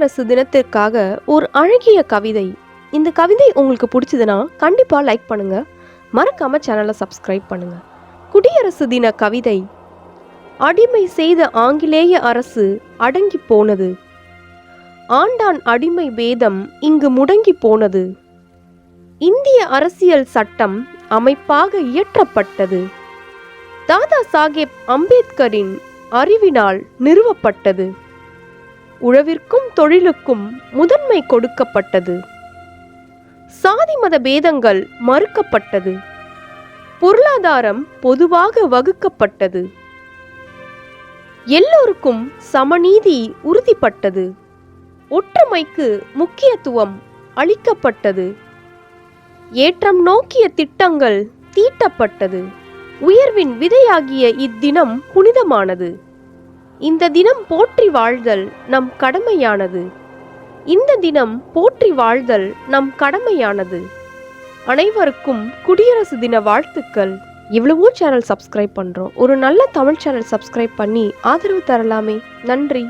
குடியரசு தினத்திற்காக ஒரு அழகிய கவிதை. இந்த கவிதை உங்களுக்கு பிடிச்சதுன்னா கண்டிப்பாக லைக் பண்ணுங்க. மறக்காம சேனலை சப்ஸ்கிரைப் பண்ணுங்க. குடியரசு தின கவிதை. அடிமை செய்த ஆங்கிலேய அரசு அடங்கி போனது. ஆண்டான் அடிமை வேதம் இங்கு முடங்கி போனது. இந்திய அரசியல் சட்டம் அமைப்பாக இயற்றப்பட்டது. தாதா சாஹேப் அம்பேத்கரின் அறிவினால் நிறுவப்பட்டது. உழவிற்கும் தொழிலுக்கும் முதன்மை கொடுக்கப்பட்டது. சாதி மத பேதங்கள் மறுக்கப்பட்டது. பொருளாதாரம் பொதுவாக வகுக்கப்பட்டது. எல்லோருக்கும் சமநீதி உறுதிப்பட்டது. ஒற்றுமைக்கு முக்கியத்துவம் அளிக்கப்பட்டது. ஏற்றம் நோக்கிய திட்டங்கள் தீட்டப்பட்டது. உயர்வின் விதையாகிய இத்தினம் புனிதமானது. இந்த தினம் போற்றி வாழ்தல் நம் கடமையானது. இந்த தினம் போற்றி வாழ்தல் நம் கடமையானது. அனைவருக்கும் குடியரசு தின வாழ்த்துக்கள். எவ்வளவோ சேனல் சப்ஸ்கிரைப் பண்ணுறோம் ஒரு நல்ல தமிழ் சேனல் சப்ஸ்கிரைப் பண்ணி ஆதரவு தரலாமே. நன்றி.